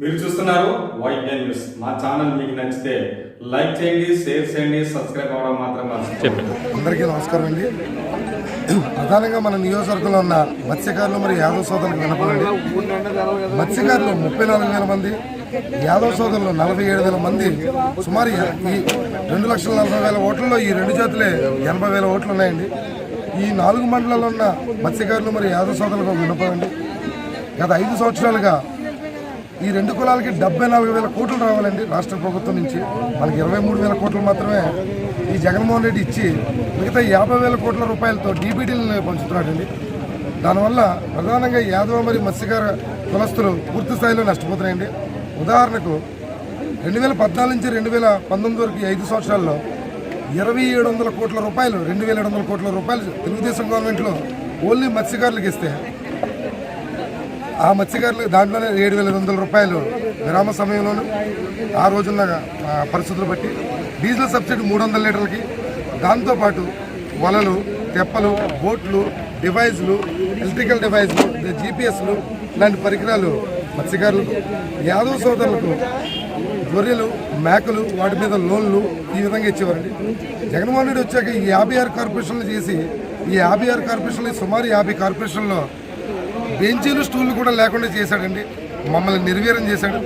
మీరు చూస్తున్నారు వైట్ఎన్ న్యూస్ మా ఛానల్ మీకు నచ్చితే లైక్ చేయండి షేర్ చేయండి సబ్స్క్రైబ్ అవ్వడం మాత్రం మర్చిపోకండి. అందరికీ నమస్కారం అండి. ప్రధానంగా మన నియోజకవర్గంలో ఉన్న మత్స్యకారులు మరియు యాదవ సోదరులకు వినపడండి మత్స్యకారులు ముప్పై నాలుగు వేల మంది యాదవ సోదరులు నలభై ఏడు వేల మంది సుమారు ఈ రెండు లక్షల నలభై వేల ఓట్లలో ఈ రెండు జాతులే ఎనభై వేల ఓట్లు ఉన్నాయండి. ఈ నాలుగు మండలాల్లో ఉన్న మత్స్యకారులు మరియు యాదవ సోదరులకు వినపడండి గత ఐదు సంవత్సరాలుగా ఈ రెండు కులాలకి డెబ్బై నాలుగు వేల కోట్లు రావాలండి రాష్ట్ర ప్రభుత్వం నుంచి. మనకి ఇరవై మూడు వేల కోట్లు మాత్రమే ఈ జగన్మోహన్ రెడ్డి ఇచ్చి మిగతా యాభై వేల కోట్ల రూపాయలతో డీబీటీలను పంచుతున్నాడండి దానివల్ల ప్రధానంగా యాదవ మరియు మత్స్యకార కులస్తులు పూర్తి స్థాయిలో నష్టపోతున్నాయండి. ఉదాహరణకు రెండు వేల పద్నాలుగు నుంచి రెండు వేల పంతొమ్మిది వరకు ఐదు సంవత్సరాల్లో ఇరవై ఏడు వందల కోట్ల రూపాయలు రెండు వేల ఏడు వందల కోట్ల రూపాయలు తెలుగుదేశం గవర్నమెంట్లో ఓన్లీ మత్స్యకారులకు ఇస్తే ఆ మత్స్యకారులు దాంట్లోనే ఏడు వేల ఐదు వందల రూపాయలు విరామ సమయంలోనూ ఆ రోజున్న పరిస్థితులు బట్టి డీజిల్ సబ్సిడీ మూడు వందల లీటర్లకి. దాంతోపాటు వలలు తెప్పలు బోట్లు డివైజ్లు ఎలక్ట్రికల్ డివైజ్లు జీపీఎస్లు ఇలాంటి పరికరాలు మత్స్యకారులకు యాదవ సోదరులకు గొర్రెలు మేకలు వాటి మీద లోన్లు ఈ విధంగా ఇచ్చేవారండి. జగన్మోహన్ రెడ్డి వచ్చాక ఈ యాభై ఆరు కార్పొరేషన్లు చేసి ఈ యాభై ఆరు కార్పొరేషన్లు సుమారు యాభై కార్పొరేషన్లో బెంచీలు స్టూళ్ళు కూడా లేకుండా చేశాడండి. మమ్మల్ని నిర్వీర్యం చేశాడు.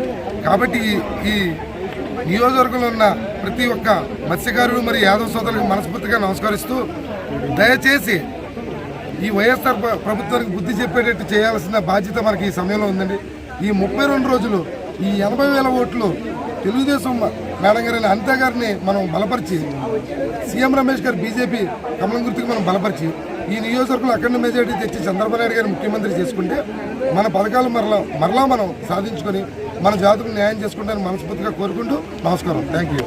కాబట్టి ఈ- నియోజకవర్గంలో ఉన్న ప్రతి ఒక్క మత్స్యకారుడు మరి యాదవ సోదరులకు మనస్ఫూర్తిగా నమస్కరిస్తూ దయచేసి ఈ వైఎస్ఆర్ ప్రభుత్వానికి బుద్ధి చెప్పేటట్టు చేయాల్సిన బాధ్యత మనకి ఈ సమయంలో ఉందండి. ఈ ముప్పై రెండు రోజులు ఈ ఎనభై వేల ఓట్లు తెలుగుదేశం మేడం గారిని అనితా గారిని మనం బలపరిచి సీఎం రమేష్ గారు బీజేపీ కమలం గుర్తుకు మనం బలపరిచి ఈ నియోజకవర్గంలో అఖండ మెజార్టీ తెచ్చి చంద్రబాబు నాయుడు గారిని ముఖ్యమంత్రి చేసుకుంటే మన పథకాలు మరలా మరలా మనం సాధించుకొని మన జాతుకు న్యాయం చేసుకుంటారని మనస్ఫూర్తిగా కోరుకుంటూ నమస్కారం. Thank you